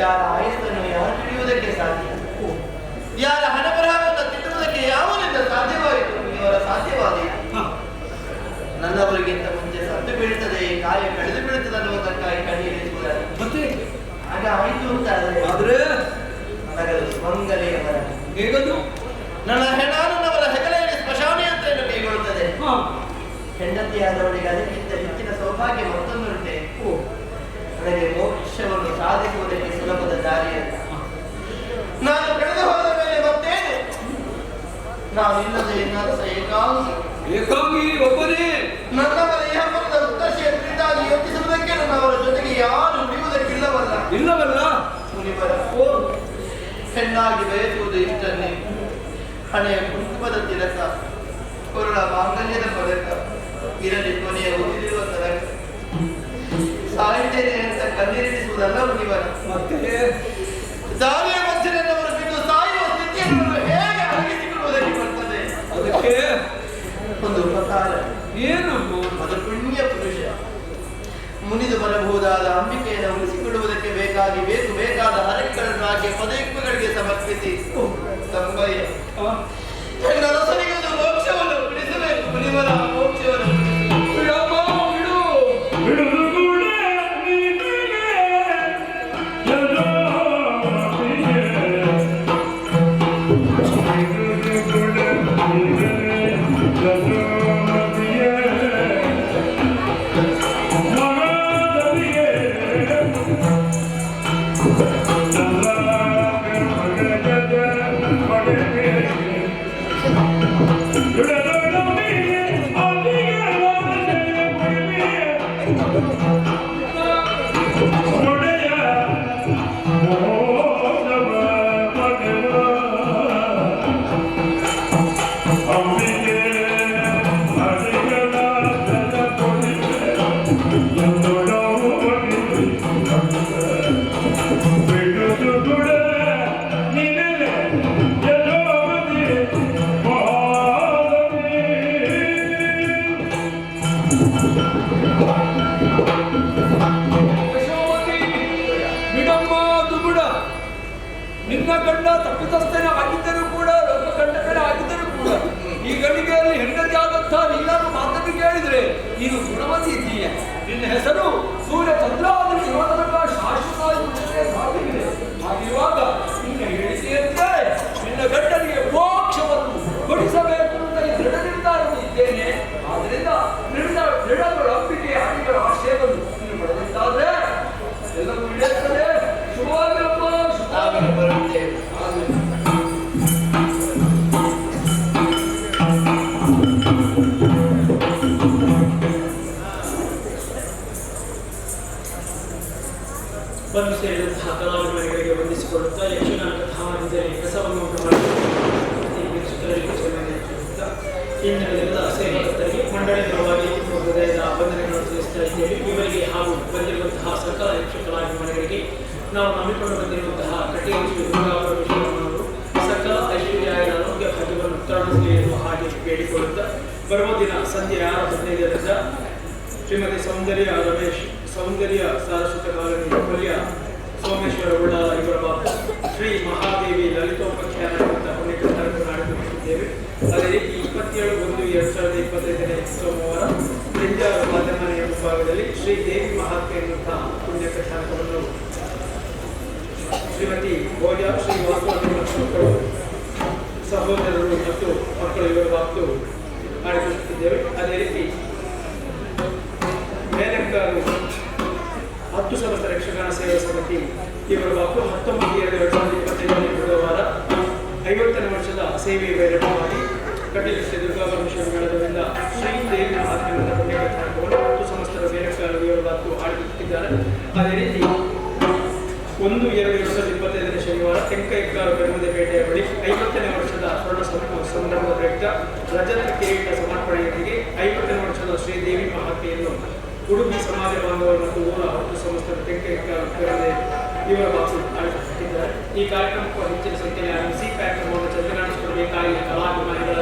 ಯಾರ ಆಯಸ್ಸನ್ನು ಯಾರು ಹಿಡಿಯುವುದಕ್ಕೆ ಸಾಧ್ಯ? ಯಾರ ಹಣಬರಹವನ್ನು ತಿನ್ನುವುದಕ್ಕೆ ಯಾವನಿಂದ ಸಾಧ್ಯವಾಯಿತು? ಇವರ ಸಾಧ್ಯವಾದೀತು ನನ್ನವರಿಗಿಂತ ಮುಂಚೆ ಸತ್ತು ಬೀಳುತ್ತದೆ ಕಾಯ ಕಳೆದು ಬೀಳುತ್ತದೆ ಅನ್ನುವುದಕ್ಕಾಗಿ ಮತ್ತೆ? ಆಗ ಆಯಿತು ಅಂತಾದರೆ ಆದ್ರೆ ನಗದು ಸುಮಂಗಲೆಯವರ ಹೇಗದು? ನನ್ನ ಹೆಣ ನನ್ನವರ ಹೆಗಲೆಯಲ್ಲಿ ಸ್ಮಶಾನಯಾತ್ರೆಯನ್ನು ಕೈಗೊಳ್ಳುತ್ತದೆ ಹೆಂಡತಿಯಾದವರಿಗೆ ಅದಕ್ಕಿಂತ ಹೆಚ್ಚಿನ ಸೌಭಾಗ್ಯ ಅದಕ್ಕೆ ನನಗೆ ಮೋಕ್ಷವನ್ನು ಸಾಧಿಸುವುದಕ್ಕೆ ಸುಲಭದ ದಾರಿಯಲ್ಲ. ನಾನು ಕಳೆದು ಹೋದ ಮೇಲೆ ಮತ್ತೇನು? ನಾನು ಇಲ್ಲದೆ ಏಕಾಂಶ ಏಕಾಂಗಿ. ಒಬ್ಬನೇ. ನನ್ನವರ ಯಹಪರದ ಉತ್ತರ್ಷೆಯ ಕುರಿತಾಗಿ ಯೋಚಿಸುವುದಕ್ಕೆ ನನ್ನವರ ಜೊತೆಗೆ ಯಾರು ಉಳಿಯುವುದಕ್ಕಿಲ್ಲವಲ್ಲ ಇಲ್ಲವಲ್ಲ. ಮುನಿವರ ಓ. ಹೆಣ್ಣಾಗಿ ಬಯಸುವುದು ಇಷ್ಟನ್ನೇ. ಹಣೆಯ ಕುಂಕುಮದ ತಿಲಕ ಕೊರಳ ಮಾಂಗಲ್ಯದ ಪದಕ ಇರಲಿ ಕೊನೆಯ ಉಳಿದಿರುವ ತರಕ ಸಾಹಿತ್ಯ ಅಂತ ಕಣ್ಣೀರಿಸುವುದಲ್ಲ ಮುನಿವರ ಮತ್ತೆ ದಾರಿಯ ಮಧ್ಯದವರು ಬಿಟ್ಟು ಸಾಯುವ ಸ್ಥಿತಿಯನ್ನು ಹೇಗೆ ಅರಗಿಸಿಕೊಳ್ಳುವುದಕ್ಕೆ ಬರ್ತದೆ? ಅದಕ್ಕೆ ಒಂದು ಉಪಕಾರ. ಏನು ಅದು ಪುಣ್ಯ ಪುರುಷ. ಮುನಿದು ಬರಬಹುದಾದ ಅಂಬಿಕೆಯನ್ನು ಉಳಿಸಿಕೊಳ್ಳುವುದಕ್ಕೆ ಬೇಕಾಗಿ ಬೇಕು ಬೇಕಾದ ಹರಕೆಗಳನ್ನು 어? ハハハハ! ದುಗುಡ ನಿನ್ನ ಗಂಡ ತಪ್ಪಿತಸ್ಥನ ಆಗಿದ್ದರೂ ಕೂಡ ಲೋಕ ಕಂಡಕನ ಆಗಿದ್ದರೂ ಕೂಡ, ಈ ಗಳಿಗೆಯಲ್ಲಿ ಹೆಂಡತಿ ಆದಂಥ ನೀನಾದ್ರು ಮಾತನ್ನು ಕೇಳಿದ್ರೆ ನೀನು ಗುಣಮತಿ ಇದ್ದೀಯ ನಿನ್ನ ಹೆಸರು ಸೂರ್ಯ ಚಂದ್ರಾವತಿ ಇರೋದಕ್ಕ ಶಾಶ್ವತವಾಗಿ ಸಾಧ್ಯವಿದೆ ಹಾಗಿರುವಾಗ ನಿನ್ನ ನಿನ್ನ ಗಂಡನಿಗೆ ಮೋಕ್ಷವನ್ನು ಕೊಡಿಸಬೇಕು ಅಂತ ಈ ದೃಢಗಳ ಅಂಬಿಕೆ ಆಡಿಗಳ ಆಶಯವನ್ನು ನೀನು ಪಡೆದಿದ್ದಾದ್ರೆ ಎಲ್ಲವೂ ನಡೆಯುತ್ತದೆ ಶುಭವಾಗಿರಪ್ಪ ಶುಭವಾಗಿ ನಾವಿನ್ನು ಬರುತ್ತೇವೆ. ಬಂದು ಸೇರಿದಂತಹ ಕಲಾವಿದರಿಗೆ ವಂದಿಸಿಕೊಳ್ಳುತ್ತಾ ಯಕ್ಷಗಾನ ಕಥಾಮಂದಿರದಲ್ಲಿ ಕೆಲಸವನ್ನು ಉಂಟು ಮಾಡಿ ಮಂಡಳಿ ಪರವಾಗಿ ಹೃದಯದ ವಂದನೆಗಳನ್ನು ತಿಳಿಸ್ತಾ ಹಾಗೂ ಬಂದಿರುವಂತಹ ಸರ್ಕಾರ ಯಕ್ಷ ಕಲಾವಿದರಿಗೆ ನಾವು ನಂಬಿಕೊಂಡು ಬಂದಿರುವಂತಹ ಐಶ್ವರ್ಯ ಆರೋಗ್ಯ ಎನ್ನುವ ಹಾಗೆ ಬರುವ ದಿನ ಸಂಜೆ ಆರು ಹದಿನೈದರಿಂದ ಶ್ರೀಮತಿ ಸೌಂದರ್ಯ ರಮೇಶ್ ಸೌಂದರ್ಯ ಸಾರಸ್ವತ ಕಾಲನಿ ಕೊಲ್ಯ ಸೋಮೇಶ್ವರ ಉಳ್ಳಾಲ ಇವರ ಬಾಬು ಶ್ರೀ ಮಹಾದೇವಿ ಲಲಿತೋಪಖ್ಯಾನ ಅಂತ ಪುಣ್ಯಕರ್ತರನ್ನು ನಡೆದುಕೊಂಡಿದ್ದೇವೆ ಅದೇ ರೀತಿ ಇಪ್ಪತ್ತೇಳು ಎರಡ್ ಸಾವಿರದ ಇಪ್ಪತ್ತೈದನೇ ಸೋಮವಾರ ಬೆಂಜಾರು ಮಾಧ್ಯಮನೆಯ ಮುಂಭಾಗದಲ್ಲಿ ಶ್ರೀ ದೇವಿ ಮಹಾತ್ಮೆ ಎನ್ನುವಂತಹ ಪುಣ್ಯಕಥಾನಕವನ್ನು ಶ್ರೀಮತಿ ಗೋಜ ಶ್ರೀ ಮಕ್ಕಳು ಸಹೋದರರು ಮತ್ತು ಮಕ್ಕಳು ಇವರ ಬಾಬು ಮಾಡಿಕೊಳ್ಳುತ್ತಿದ್ದೇವೆ ಅದೇ ರೀತಿ ಮೇಲಂಗಾರು ಹತ್ತು ಸಮಸ್ತ ಯಕ್ಷಗಾನ ಸೇವಾ ಸಮಿತಿ ಇವರ ಬಾಕು ಹತ್ತೊಂಬತ್ತು ಎರಡು ಎರಡು ಸಾವಿರದ ಇಪ್ಪತ್ತೈದನೇ ಬುಧವಾರ ಐವತ್ತನೇ ವರ್ಷದ ಸೇವೆ ಬೇರವಾಗಿ ಪರಮೇಶ್ವರ ಮೇಳದಿಂದ ಶ್ರೀ ದೇವಿ ಮಹಾತ್ಮದ ಪುಣ್ಯಕಥಾನಕವನ್ನು ಮತ್ತು ಮೇಲಂಗಾರು ಇವರ ಬಾಕು ಆಡಿಸುತ್ತಿದ್ದಾರೆ ಅದೇ ರೀತಿ ಒಂದು, ಎರಡು ಎರಡು ಸಾವಿರದ ಇಪ್ಪತ್ತೈದನೇ ಶನಿವಾರ ತೆಂಕ ಹೆಕ್ಕಾರು ಪೇಟೆಯ ಬಳಿ ಐವತ್ತನೇ ವರ್ಷದ ಸ್ವರ್ಣ ಸಂಭ್ರಮದ ಪ್ರಯುಕ್ತ ರಜತ ಕಿರೀಟ ಸಮರ್ಪಣೆಯೊಂದಿಗೆ ಐವತ್ತನೇ ವರ್ಷದ ಶ್ರೀದೇವಿ ಮಹಾತೆಯನ್ನು ಉಡುಪಿ ಸಮಾಜ ಬಾಂಧವರು ಮತ್ತು ಊರ ಮತ್ತು ಸಂಸ್ಥೆಯ ತೆಂಕ ಹೆಕ್ಕಾರು ಪೇಟೆ ಇವರ ಆಯೋಜಿಸುತ್ತಿದ್ದಾರೆ ಈ ಕಾರ್ಯಕ್ರಮಕ್ಕೂ ಹೆಚ್ಚಿನ ಸಂಖ್ಯೆಯಲ್ಲಿ ಸಿ ಕಾರ್ಯಕ್ರಮವನ್ನು ಚಂದ್ರನಾಡಿಸಿಕೊಳ್ಳಬೇಕಾಗಿ ಕಲಾಭಿಮಾನಿಗಳ